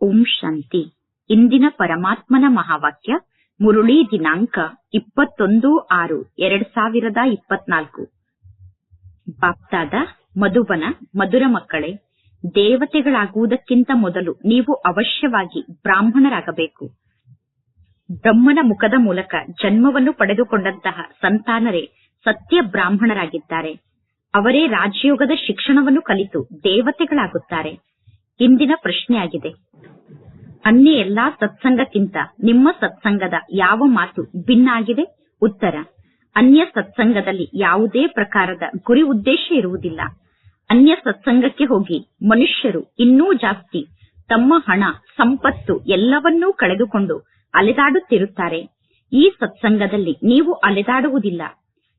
ಓಂ ಶಾಂತಿ. ಇಂದಿನ ಪರಮಾತ್ಮನ ಮಹಾವಾಕ್ಯ, ಮುರುಳಿ ದಿನಾಂಕ ಇಪ್ಪತ್ತೊಂದು ಆರು ಎರಡ್ ಸಾವಿರದ ಇಪ್ಪತ್ನಾಲ್ಕು. ಬಾಪ್ತಾದ, ಮಧುಬನ, ಮಧುರ ಮಕ್ಕಳೇ, ದೇವತೆಗಳಾಗುವುದಕ್ಕಿಂತ ಮೊದಲು ನೀವು ಅವಶ್ಯವಾಗಿ ಬ್ರಾಹ್ಮಣರಾಗಬೇಕು. ಬ್ರಹ್ಮನ ಮುಖದ ಮೂಲಕ ಜನ್ಮವನ್ನು ಪಡೆದುಕೊಂಡಂತಹ ಸಂತಾನರೇ ಸತ್ಯ ಬ್ರಾಹ್ಮಣರಾಗಿದ್ದಾರೆ. ಅವರೇ ರಾಜಯೋಗದ ಶಿಕ್ಷಣವನ್ನು ಕಲಿತು ದೇವತೆಗಳಾಗುತ್ತಾರೆ. ಇಂದಿನ ಪ್ರಶ್ನೆಯಾಗಿದೆ. ಅನ್ಯ ಎಲ್ಲಾ ಸತ್ಸಂಗಕ್ಕಿಂತ ನಿಮ್ಮ ಸತ್ಸಂಗದ ಯಾವ ಮಾತು ಭಿನ್ನ ಆಗಿದೆ ಉತ್ತರ, ಅನ್ಯ ಸತ್ಸಂಗದಲ್ಲಿ ಯಾವುದೇ ಪ್ರಕಾರದ ಗುರಿ ಉದ್ದೇಶ ಇರುವುದಿಲ್ಲ. ಅನ್ಯ ಸತ್ಸಂಗಕ್ಕೆ ಹೋಗಿ ಮನುಷ್ಯರು ಇನ್ನೂ ಜಾಸ್ತಿ ತಮ್ಮ ಹಣ, ಸಂಪತ್ತು ಎಲ್ಲವನ್ನೂ ಕಳೆದುಕೊಂಡು ಅಲೆದಾಡುತ್ತಿರುತ್ತಾರೆ. ಈ ಸತ್ಸಂಗದಲ್ಲಿ ನೀವು ಅಲೆದಾಡುವುದಿಲ್ಲ.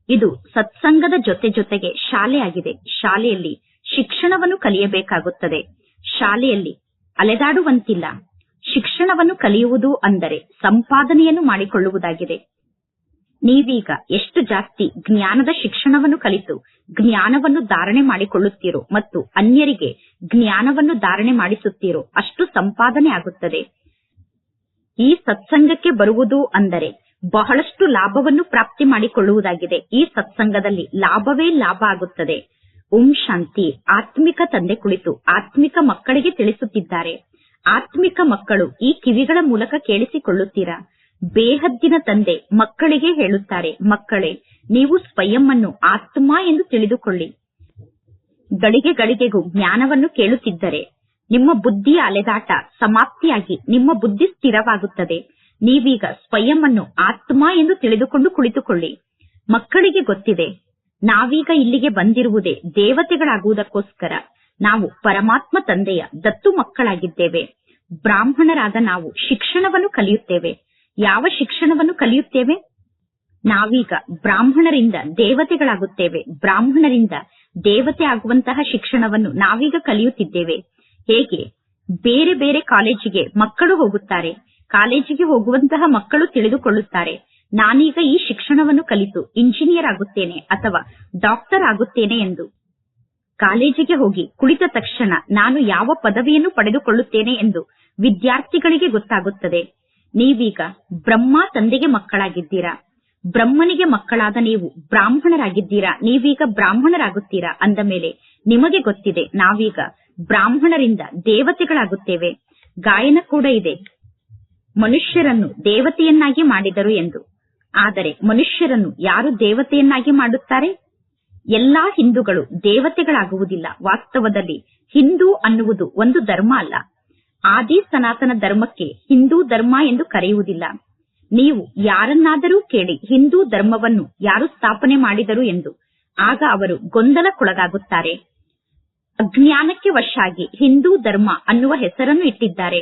ಇದು ಸತ್ಸಂಗದ ಜೊತೆ ಜೊತೆಗೆ ಶಾಲೆಯಾಗಿದೆ. ಶಾಲೆಯಲ್ಲಿ ಶಿಕ್ಷಣವನ್ನು ಕಲಿಯಬೇಕಾಗುತ್ತದೆ. ಶಾಲೆಯಲ್ಲಿ ಅಲೆದಾಡುವಂತಿಲ್ಲ. ಶಿಕ್ಷಣವನ್ನು ಕಲಿಯುವುದು ಅಂದರೆ ಸಂಪಾದನೆಯನ್ನು ಮಾಡಿಕೊಳ್ಳುವುದಾಗಿದೆ. ನೀವೀಗ ಎಷ್ಟು ಜಾಸ್ತಿ ಜ್ಞಾನದ ಶಿಕ್ಷಣವನ್ನು ಕಲಿತು ಜ್ಞಾನವನ್ನು ಧಾರಣೆ ಮಾಡಿಕೊಳ್ಳುತ್ತೀರೋ ಮತ್ತು ಅನ್ಯರಿಗೆ ಜ್ಞಾನವನ್ನು ಧಾರಣೆ ಮಾಡಿಸುತ್ತೀರೋ ಅಷ್ಟು ಸಂಪಾದನೆ ಆಗುತ್ತದೆ. ಈ ಸತ್ಸಂಗಕ್ಕೆ ಬರುವುದು ಅಂದರೆ ಬಹಳಷ್ಟು ಲಾಭವನ್ನು ಪ್ರಾಪ್ತಿ ಮಾಡಿಕೊಳ್ಳುವುದಾಗಿದೆ. ಈ ಸತ್ಸಂಗದಲ್ಲಿ ಲಾಭವೇ ಲಾಭ ಆಗುತ್ತದೆ. ಓಂ ಶಾಂತಿ ಆತ್ಮಿಕ ತಂದೆ ಕುಳಿತು ಆತ್ಮಿಕ ಮಕ್ಕಳಿಗೆ ತಿಳಿಸುತ್ತಿದ್ದಾರೆ. ಆತ್ಮಿಕ ಮಕ್ಕಳು ಈ ಕಿವಿಗಳ ಮೂಲಕ ಕೇಳಿಸಿಕೊಳ್ಳುತ್ತೀರಾ? ಬೇಹದ್ದಿನ ತಂದೆ ಮಕ್ಕಳಿಗೆ ಹೇಳುತ್ತಾರೆ, ಮಕ್ಕಳೇ, ನೀವು ಸ್ವಯಂ ಅನ್ನು ಆತ್ಮ ಎಂದು ತಿಳಿದುಕೊಳ್ಳಿ. ಗಳಿಗೆ ಗಳಿಗೆಗೂ ಜ್ಞಾನವನ್ನು ಕೇಳುತ್ತಿದ್ದರೆ, ನಿಮ್ಮ ಬುದ್ಧಿಯ ಅಲೆದಾಟ ಸಮಾಪ್ತಿಯಾಗಿ ನಿಮ್ಮ ಬುದ್ಧಿ ಸ್ಥಿರವಾಗುತ್ತದೆ. ನೀವೀಗ ಸ್ವಯಂ ಅನ್ನು ಆತ್ಮ ಎಂದು ತಿಳಿದುಕೊಂಡು ಕುಳಿತುಕೊಳ್ಳಿ. ಮಕ್ಕಳಿಗೆ ಗೊತ್ತಿದೆ ನಾವೀಗ ಇಲ್ಲಿಗೆ ಬಂದಿರುವುದೇ ದೇವತೆಗಳಾಗುವುದಕ್ಕೋಸ್ಕರ. ನಾವು ಪರಮಾತ್ಮ ತಂದೆಯ ದತ್ತು ಮಕ್ಕಳಾಗಿದ್ದೇವೆ. ಬ್ರಾಹ್ಮಣರಾದ ನಾವು ಶಿಕ್ಷಣವನ್ನು ಕಲಿಯುತ್ತೇವೆ. ಯಾವ ಶಿಕ್ಷಣವನ್ನು ಕಲಿಯುತ್ತೇವೆ? ನಾವೀಗ ಬ್ರಾಹ್ಮಣರಿಂದ ದೇವತೆಗಳಾಗುತ್ತೇವೆ. ಬ್ರಾಹ್ಮಣರಿಂದ ದೇವತೆ ಆಗುವಂತಹ ಶಿಕ್ಷಣವನ್ನು ನಾವೀಗ ಕಲಿಯುತ್ತಿದ್ದೇವೆ. ಹೇಗೆ? ಬೇರೆ ಬೇರೆ ಕಾಲೇಜಿಗೆ ಮಕ್ಕಳು ಹೋಗುತ್ತಾರೆ. ಕಾಲೇಜಿಗೆ ಹೋಗುವಂತಹ ಮಕ್ಕಳು ತಿಳಿದುಕೊಳ್ಳುತ್ತಾರೆ. ನಾನೀಗ ಈ ಶಿಕ್ಷಣವನ್ನು ಕಲಿತು ಇಂಜಿನಿಯರ್ ಆಗುತ್ತೇನೆ ಅಥವಾ ಡಾಕ್ಟರ್ ಆಗುತ್ತೇನೆ ಎಂದು. ಕಾಲೇಜಿಗೆ ಹೋಗಿ ಕುಳಿತ ತಕ್ಷಣ ನಾನು ಯಾವ ಪದವಿಯನ್ನು ಪಡೆದುಕೊಳ್ಳುತ್ತೇನೆ ಎಂದು ವಿದ್ಯಾರ್ಥಿಗಳಿಗೆ ಗೊತ್ತಾಗುತ್ತದೆ. ನೀವೀಗ ಬ್ರಹ್ಮ ತಂದೆಗೆ ಮಕ್ಕಳಾಗಿದ್ದೀರಾ? ಬ್ರಹ್ಮನಿಗೆ ಮಕ್ಕಳಾದ ನೀವು ಬ್ರಾಹ್ಮಣರಾಗಿದ್ದೀರಾ? ನೀವೀಗ ಬ್ರಾಹ್ಮಣರಾಗುತ್ತೀರಾ? ಅಂದ ಮೇಲೆ ನಿಮಗೆ ಗೊತ್ತಿದೆ, ನಾವೀಗ ಬ್ರಾಹ್ಮಣರಿಂದ ದೇವತೆಗಳಾಗುತ್ತೇವೆ. ಗಾಯನ ಕೂಡ ಇದೆ. ಮನುಷ್ಯರನ್ನು ದೇವತೆಯನ್ನಾಗಿ ಮಾಡಿದರು ಎಂದು. ಆದರೆ ಮನುಷ್ಯರನ್ನು ಯಾರು ದೇವತೆಯನ್ನಾಗಿ ಮಾಡುತ್ತಾರೆ? ಎಲ್ಲಾ ಹಿಂದೂಗಳು ದೇವತೆಗಳಾಗುವುದಿಲ್ಲ. ವಾಸ್ತವದಲ್ಲಿ ಹಿಂದೂ ಅನ್ನುವುದು ಒಂದು ಧರ್ಮ ಅಲ್ಲ. ಆದಿ ಸನಾತನ ಧರ್ಮಕ್ಕೆ ಹಿಂದೂ ಧರ್ಮ ಎಂದು ಕರೆಯುವುದಿಲ್ಲ. ನೀವು ಯಾರನ್ನಾದರೂ ಕೇಳಿ ಹಿಂದೂ ಧರ್ಮವನ್ನು ಯಾರು ಸ್ಥಾಪನೆ ಮಾಡಿದರು ಎಂದು ಆಗ ಅವರು ಗೊಂದಲಕ್ಕೊಳಗಾಗುತ್ತಾರೆ. ಅಜ್ಞಾನಕ್ಕೆ ವಶಾಗಿ ಹಿಂದೂ ಧರ್ಮ ಅನ್ನುವ ಹೆಸರನ್ನು ಇಟ್ಟಿದ್ದಾರೆ.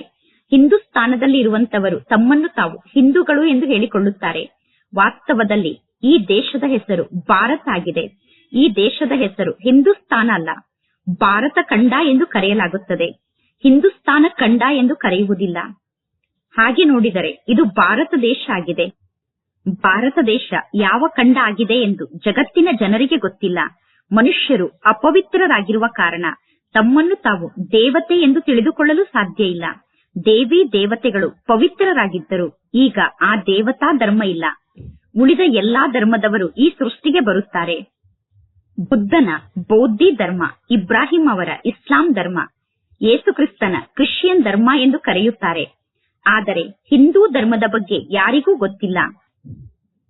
ಹಿಂದೂಸ್ತಾನದಲ್ಲಿ ಇರುವಂತವರು ತಮ್ಮನ್ನು ತಾವು ಹಿಂದೂಗಳು ಎಂದು ಹೇಳಿಕೊಳ್ಳುತ್ತಾರೆ. ವಾಸ್ತವದಲ್ಲಿ ಈ ದೇಶದ ಹೆಸರು ಭಾರತ ಆಗಿದೆ. ಈ ದೇಶದ ಹೆಸರು ಹಿಂದೂಸ್ತಾನ ಅಲ್ಲ. ಭಾರತ ಖಂಡ ಎಂದು ಕರೆಯಲಾಗುತ್ತದೆ. ಹಿಂದೂಸ್ತಾನ ಖಂಡ ಎಂದು ಕರೆಯುವುದಿಲ್ಲ. ಹಾಗೆ ನೋಡಿದರೆ ಇದು ಭಾರತ ದೇಶ ಆಗಿದೆ. ಭಾರತ ದೇಶ ಯಾವ ಖಂಡ ಆಗಿದೆ ಎಂದು ಜಗತ್ತಿನ ಜನರಿಗೆ ಗೊತ್ತಿಲ್ಲ. ಮನುಷ್ಯರು ಅಪವಿತ್ರರಾಗಿರುವ ಕಾರಣ ತಮ್ಮನ್ನು ತಾವು ದೇವತೆ ಎಂದು ತಿಳಿದುಕೊಳ್ಳಲು ಸಾಧ್ಯ ಇಲ್ಲ. ದೇವಿ ದೇವತೆಗಳು ಪವಿತ್ರರಾಗಿದ್ದರು. ಈಗ ಆ ದೇವತಾ ಧರ್ಮ ಇಲ್ಲ. ಉಳಿದ ಎಲ್ಲಾ ಧರ್ಮದವರು ಈ ಸೃಷ್ಟಿಗೆ ಬರುತ್ತಾರೆ. ಬುದ್ಧನ ಬೌದ್ಧಿ ಧರ್ಮ, ಇಬ್ರಾಹಿಂ ಅವರ ಇಸ್ಲಾಂ ಧರ್ಮ ಯೇಸುಕ್ರಿಸ್ತನ ಕ್ರಿಶ್ಚಿಯನ್ ಧರ್ಮ ಎಂದು ಕರೆಯುತ್ತಾರೆ. ಆದರೆ ಹಿಂದೂ ಧರ್ಮದ ಬಗ್ಗೆ ಯಾರಿಗೂ ಗೊತ್ತಿಲ್ಲ.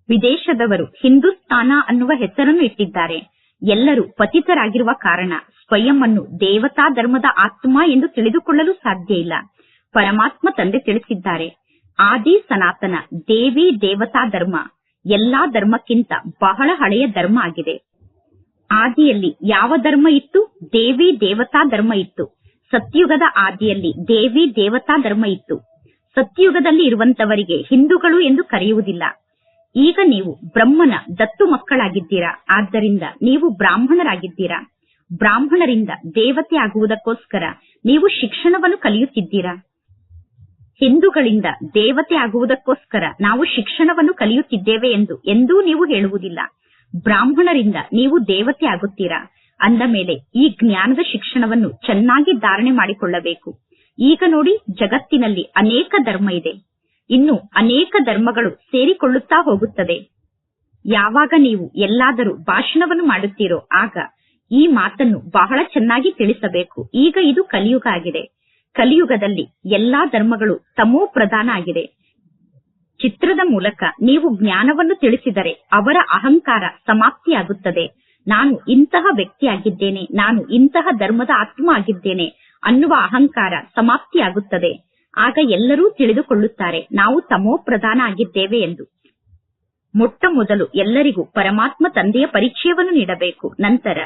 ವಿದೇಶದವರು ಹಿಂದೂಸ್ತಾನ ಅನ್ನುವ ಹೆಸರನ್ನು ಇಟ್ಟಿದ್ದಾರೆ. ಎಲ್ಲರೂ ಪತಿತರಾಗಿರುವ ಕಾರಣ ಸ್ವಯಂ ಅನ್ನು ದೇವತಾ ಧರ್ಮದ ಆತ್ಮ ಎಂದು ತಿಳಿದುಕೊಳ್ಳಲು ಸಾಧ್ಯ ಇಲ್ಲ. ಪರಮಾತ್ಮ ತಂದೆ ತಿಳಿಸಿದ್ದಾರೆ. ಆದಿ ಸನಾತನ ದೇವಿ ದೇವತಾ ಧರ್ಮ. ಎಲ್ಲಾ ಧರ್ಮಕ್ಕಿಂತ ಬಹಳ ಹಳೆಯ ಧರ್ಮ ಆಗಿದೆ. ಆದಿಯಲ್ಲಿ ಯಾವ ಧರ್ಮ ಇತ್ತು? ದೇವಿ ದೇವತಾ ಧರ್ಮ ಇತ್ತು. ಸತ್ಯುಗದ ಆದಿಯಲ್ಲಿ ದೇವಿ ದೇವತಾ ಧರ್ಮ ಇತ್ತು. ಸತ್ಯುಗದಲ್ಲಿ ಇರುವಂತವರಿಗೆ ಹಿಂದೂಗಳು ಎಂದು ಕರೆಯುವುದಿಲ್ಲ. ಈಗ ನೀವು ಬ್ರಹ್ಮನ ದತ್ತು ಮಕ್ಕಳಾಗಿದ್ದೀರಾ? ಆದ್ದರಿಂದ ನೀವು ಬ್ರಾಹ್ಮಣರಾಗಿದ್ದೀರಾ? ಬ್ರಾಹ್ಮಣರಿಂದ ದೇವತೆ ಆಗುವುದಕ್ಕೋಸ್ಕರ ನೀವು ಶಿಕ್ಷಣವನ್ನು ಕಲಿಯುತ್ತಿದ್ದೀರಾ? ಹಿಂದೂಗಳಿಂದ ದೇವತೆ ಆಗುವುದಕ್ಕೋಸ್ಕರ ನಾವು ಶಿಕ್ಷಣವನ್ನು ಕಲಿಯುತ್ತಿದ್ದೇವೆ ಎಂದು ಎಂದೂ ನೀವು ಹೇಳುವುದಿಲ್ಲ. ಬ್ರಾಹ್ಮಣರಿಂದ ನೀವು ದೇವತೆ ಆಗುತ್ತೀರಾ? ಅಂದ ಮೇಲೆ ಈ ಜ್ಞಾನದ ಶಿಕ್ಷಣವನ್ನು ಚೆನ್ನಾಗಿ ಧಾರಣೆ ಮಾಡಿಕೊಳ್ಳಬೇಕು. ಈಗ ನೋಡಿ ಜಗತ್ತಿನಲ್ಲಿ ಅನೇಕ ಧರ್ಮ ಇದೆ. ಇನ್ನು ಅನೇಕ ಧರ್ಮಗಳು ಸೇರಿಕೊಳ್ಳುತ್ತಾ ಹೋಗುತ್ತದೆ. ಯಾವಾಗ ನೀವು ಎಲ್ಲಾದರೂ ಭಾಷಣವನ್ನು ಮಾಡುತ್ತೀರೋ ಆಗ ಈ ಮಾತನ್ನು ಬಹಳ ಚೆನ್ನಾಗಿ ತಿಳಿಸಬೇಕು. ಈಗ ಇದು ಕಲಿಯುಗ ಆಗಿದೆ. ಕಲಿಯುಗದಲ್ಲಿ ಎಲ್ಲಾ ಧರ್ಮಗಳು ತಮೋ ಪ್ರಧಾನ ಆಗಿದೆ. ಚಿತ್ರದ ಮೂಲಕ ನೀವು ಜ್ಞಾನವನ್ನು ತಿಳಿಸಿದರೆ ಅವರ ಅಹಂಕಾರ ಸಮಾಪ್ತಿಯಾಗುತ್ತದೆ. ನಾನು ಇಂತಹ ವ್ಯಕ್ತಿಯಾಗಿದ್ದೇನೆ, ನಾನು ಇಂತಹ ಧರ್ಮದ ಆತ್ಮ ಆಗಿದ್ದೇನೆ ಅನ್ನುವ ಅಹಂಕಾರ ಸಮಾಪ್ತಿಯಾಗುತ್ತದೆ. ಆಗ ಎಲ್ಲರೂ ತಿಳಿದುಕೊಳ್ಳುತ್ತಾರೆ, ನಾವು ತಮೋ ಪ್ರಧಾನ ಆಗಿದ್ದೇವೆ ಎಂದು. ಮೊಟ್ಟ ಮೊದಲು ಎಲ್ಲರಿಗೂ ಪರಮಾತ್ಮ ತಂದೆಯ ಪರಿಚಯವನ್ನು ನೀಡಬೇಕು. ನಂತರ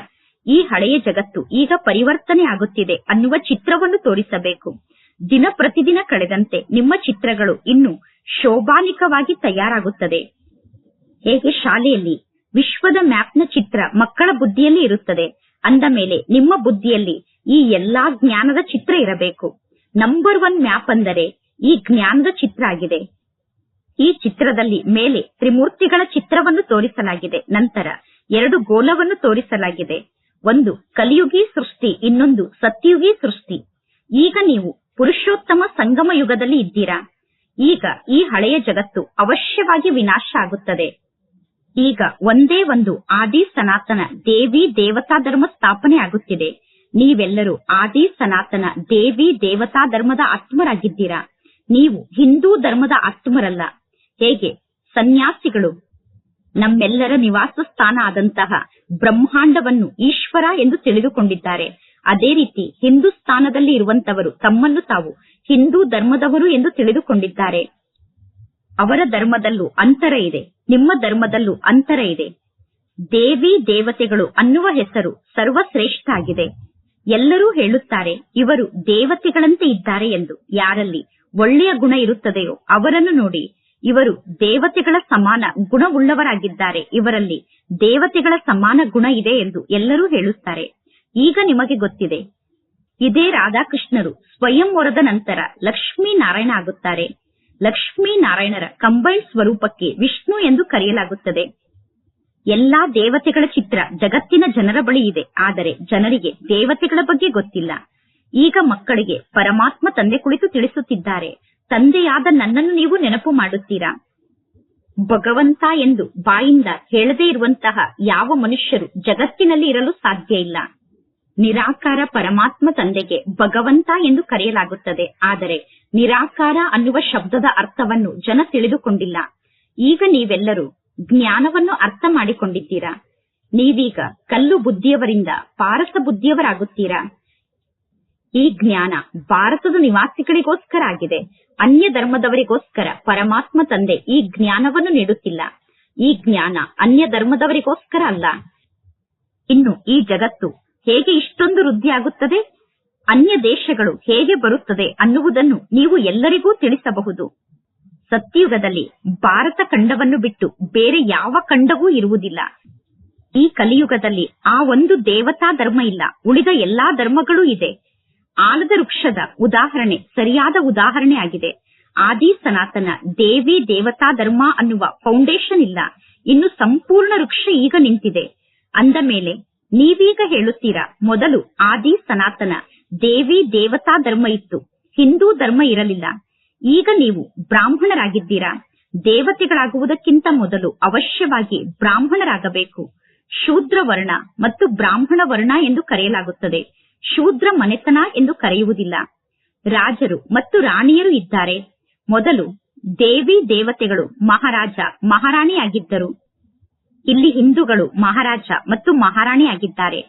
ಈ ಹಳೆಯ ಜಗತ್ತು ಈಗ ಪರಿವರ್ತನೆ ಆಗುತ್ತಿದೆ ಅನ್ನುವ ಚಿತ್ರವನ್ನು ತೋರಿಸಬೇಕು. ದಿನ ಪ್ರತಿದಿನ ಕಳೆದಂತೆ ನಿಮ್ಮ ಚಿತ್ರಗಳು ಇನ್ನು ಶೋಭಾನಿಕವಾಗಿ ತಯಾರಾಗುತ್ತದೆ. ಹೇಗೆ ಶಾಲೆಯಲ್ಲಿ ವಿಶ್ವದ ಮ್ಯಾಪ್ನ ಚಿತ್ರ ಮಕ್ಕಳ ಬುದ್ಧಿಯಲ್ಲಿ ಇರುತ್ತದೆ. ಅಂದ ಮೇಲೆ ನಿಮ್ಮ ಬುದ್ಧಿಯಲ್ಲಿ ಈ ಎಲ್ಲಾ ಜ್ಞಾನದ ಚಿತ್ರ ಇರಬೇಕು. ನಂಬರ್ ಒನ್ ಮ್ಯಾಪ್ ಅಂದರೆ ಈ ಜ್ಞಾನದ ಚಿತ್ರ ಆಗಿದೆ. ಈ ಚಿತ್ರದಲ್ಲಿ ಮೇಲೆ ತ್ರಿಮೂರ್ತಿಗಳ ಚಿತ್ರವನ್ನು ತೋರಿಸಲಾಗಿದೆ. ನಂತರ ಎರಡು ಗೋಲವನ್ನು ತೋರಿಸಲಾಗಿದೆ. ಒಂದು ಕಲಿಯುಗಿ ಸೃಷ್ಟಿ, ಇನ್ನೊಂದು ಸತ್ಯುಗಿ ಸೃಷ್ಟಿ. ಈಗ ನೀವು ಪುರುಷೋತ್ತಮ ಸಂಗಮ ಯುಗದಲ್ಲಿ ಇದ್ದೀರಾ? ಈಗ ಈ ಹಳೆಯ ಜಗತ್ತು ಅವಶ್ಯವಾಗಿ ವಿನಾಶ ಆಗುತ್ತದೆ. ಈಗ ಒಂದೇ ಒಂದು ಆದಿ ಸನಾತನ ದೇವಿ ದೇವತಾ ಧರ್ಮ ಸ್ಥಾಪನೆ ಆಗುತ್ತಿದೆ. ನೀವೆಲ್ಲರೂ ಆದಿ ಸನಾತನ ದೇವಿ ದೇವತಾ ಧರ್ಮದ ಆತ್ಮರಾಗಿದ್ದೀರಾ? ನೀವು ಹಿಂದೂ ಧರ್ಮದ ಆತ್ಮರಲ್ಲ. ಹೇಗೆ? ಸನ್ಯಾಸಿಗಳು ನಮ್ಮೆಲ್ಲರ ನಿವಾಸ ಸ್ಥಾನ ಆದಂತಹ ಬ್ರಹ್ಮಾಂಡವನ್ನು ಈಶ್ವರ ಎಂದು ತಿಳಿದುಕೊಂಡಿದ್ದಾರೆ. ಅದೇ ರೀತಿ ಹಿಂದೂಸ್ಥಾನದಲ್ಲಿ ಇರುವಂತವರು ತಮ್ಮನ್ನು ತಾವು ಹಿಂದೂ ಧರ್ಮದವರು ಎಂದು ತಿಳಿದುಕೊಂಡಿದ್ದಾರೆ. ಅವರ ಧರ್ಮದಲ್ಲೂ ಅಂತರ ಇದೆ, ನಿಮ್ಮ ಧರ್ಮದಲ್ಲೂ ಅಂತರ ಇದೆ. ದೇವಿ ದೇವತೆಗಳು ಅನ್ನುವ ಹೆಸರು ಸರ್ವಶ್ರೇಷ್ಠ ಆಗಿದೆ ಎಲ್ಲರೂ ಹೇಳುತ್ತಾರೆ, ಇವರು ದೇವತೆಗಳಂತೆ ಇದ್ದಾರೆ ಎಂದು. ಯಾರಲ್ಲಿ ಒಳ್ಳೆಯ ಗುಣ ಇರುತ್ತದೆಯೋ ಅವರನ್ನು ನೋಡಿ ಇವರು ದೇವತೆಗಳ ಸಮಾನ ಗುಣವುಳ್ಳವರಾಗಿದ್ದಾರೆ. ಇವರಲ್ಲಿ ದೇವತೆಗಳ ಸಮಾನ ಗುಣ ಇದೆ ಎಂದು ಎಲ್ಲರೂ ಹೇಳುತ್ತಾರೆ. ಈಗ ನಿಮಗೆ ಗೊತ್ತಿದೆ. ಇದೇ ರಾಧಾಕೃಷ್ಣರು ಸ್ವಯಂ ಹೊರದ ನಂತರ ಲಕ್ಷ್ಮೀ ನಾರಾಯಣ ಆಗುತ್ತಾರೆ. ಲಕ್ಷ್ಮೀ ನಾರಾಯಣರ ಕಂಬೈನ್ ಸ್ವರೂಪಕ್ಕೆ ವಿಷ್ಣು ಎಂದು ಕರೆಯಲಾಗುತ್ತದೆ. ಎಲ್ಲಾ ದೇವತೆಗಳ ಚಿತ್ರ ಜಗತ್ತಿನ ಜನರ ಬಳಿ ಇದೆ. ಆದರೆ ಜನರಿಗೆ ದೇವತೆಗಳ ಬಗ್ಗೆ ಗೊತ್ತಿಲ್ಲ. ಈಗ ಮಕ್ಕಳಿಗೆ ಪರಮಾತ್ಮ ತಂದೆ ಕುಳಿತು ತಿಳಿಸುತ್ತಿದ್ದಾರೆ. ತಂದೆಯಾದ ನನ್ನನ್ನು ನೀವು ನೆನಪು ಮಾಡುತ್ತೀರಾ? ಭಗವಂತ ಎಂದು ಬಾಯಿಂದ ಹೇಳದೇ ಇರುವಂತಹ ಯಾವ ಮನುಷ್ಯರು ಜಗತ್ತಿನಲ್ಲಿ ಇರಲು ಸಾಧ್ಯ ಇಲ್ಲ. ನಿರಾಕಾರ ಪರಮಾತ್ಮ ತಂದೆಗೆ ಭಗವಂತ ಎಂದು ಕರೆಯಲಾಗುತ್ತದೆ. ಆದರೆ ನಿರಾಕಾರ ಅನ್ನುವ ಶಬ್ದದ ಅರ್ಥವನ್ನು ಜನ ತಿಳಿದುಕೊಂಡಿಲ್ಲ. ಈಗ ನೀವೆಲ್ಲರೂ ಜ್ಞಾನವನ್ನು ಅರ್ಥ ಮಾಡಿಕೊಂಡಿದ್ದೀರಾ? ನೀವೀಗ ಕಲ್ಲು ಬುದ್ಧಿಯವರಿಂದ ಪಾರಸ ಬುದ್ಧಿಯವರಾಗುತ್ತೀರಾ? ಈ ಜ್ಞಾನ ಭಾರತದ ನಿವಾಸಿಗಳಿಗೋಸ್ಕರ ಆಗಿದೆ. ಅನ್ಯ ಧರ್ಮದವರಿಗೋಸ್ಕರ ಪರಮಾತ್ಮ ತಂದೆ ಈ ಜ್ಞಾನವನ್ನು ನೀಡುತ್ತಿಲ್ಲ. ಈ ಜ್ಞಾನ ಅನ್ಯ ಧರ್ಮದವರಿಗೋಸ್ಕರ ಅಲ್ಲ. ಇನ್ನು ಈ ಜಗತ್ತು ಹೇಗೆ ಇಷ್ಟೊಂದು ವೃದ್ಧಿಯಾಗುತ್ತದೆ? ಅನ್ಯ ದೇಶಗಳು ಹೇಗೆ ಬರುತ್ತದೆ ಅನ್ನುವುದನ್ನು ನೀವು ಎಲ್ಲರಿಗೂ ತಿಳಿಸಬಹುದು. ಸತ್ಯಯುಗದಲ್ಲಿ ಭಾರತ ಖಂಡವನ್ನು ಬಿಟ್ಟು ಬೇರೆ ಯಾವ ಖಂಡವೂ ಇರುವುದಿಲ್ಲ. ಈ ಕಲಿಯುಗದಲ್ಲಿ ಆ ಒಂದು ದೇವತಾ ಧರ್ಮ ಇಲ್ಲ. ಉಳಿದ ಎಲ್ಲಾ ಧರ್ಮಗಳೂ ಇದೆ. ಆಲದ ವೃಕ್ಷದ ಉದಾಹರಣೆ ಸರಿಯಾದ ಉದಾಹರಣೆ ಆಗಿದೆ. ಆದಿ ಸನಾತನ ದೇವಿ ದೇವತಾ ಧರ್ಮ ಅನ್ನುವ ಫೌಂಡೇಶನ್ ಇಲ್ಲ. ಇನ್ನು ಸಂಪೂರ್ಣ ವೃಕ್ಷ ಈಗ ನಿಂತಿದೆ. ಅಂದ ಮೇಲೆ, ನೀವೀಗ ಹೇಳುತ್ತೀರಾ, ಮೊದಲು ಆದಿ ಸನಾತನ ದೇವಿ ದೇವತಾ ಧರ್ಮ ಇತ್ತು. ಹಿಂದೂ ಧರ್ಮ ಇರಲಿಲ್ಲ. ಈಗ ನೀವು ಬ್ರಾಹ್ಮಣರಾಗಿದ್ದೀರಾ? ದೇವತೆಗಳಾಗುವುದಕ್ಕಿಂತ ಮೊದಲು ಅವಶ್ಯವಾಗಿ ಬ್ರಾಹ್ಮಣರಾಗಬೇಕು. ಶೂದ್ರ ವರ್ಣ ಮತ್ತು ಬ್ರಾಹ್ಮಣ ವರ್ಣ ಎಂದು ಕರೆಯಲಾಗುತ್ತದೆ. ಶೂದ್ರ ಮನೆತನ ಎಂದು ಕರೆಯುವುದಿಲ್ಲ. ರಾಜರು ಮತ್ತು ರಾಣಿಯರು ಇದ್ದಾರೆ. ಮೊದಲು ದೇವಿ ದೇವತೆಗಳು ಮಹಾರಾಜ ಮಹಾರಾಣಿಯಾಗಿದ್ದರು. ಇಲ್ಲಿ ಹಿಂದೂಗಳು ಮಹಾರಾಜ ಮತ್ತು ಮಹಾರಾಣಿ ಆಗಿದ್ದಾರೆ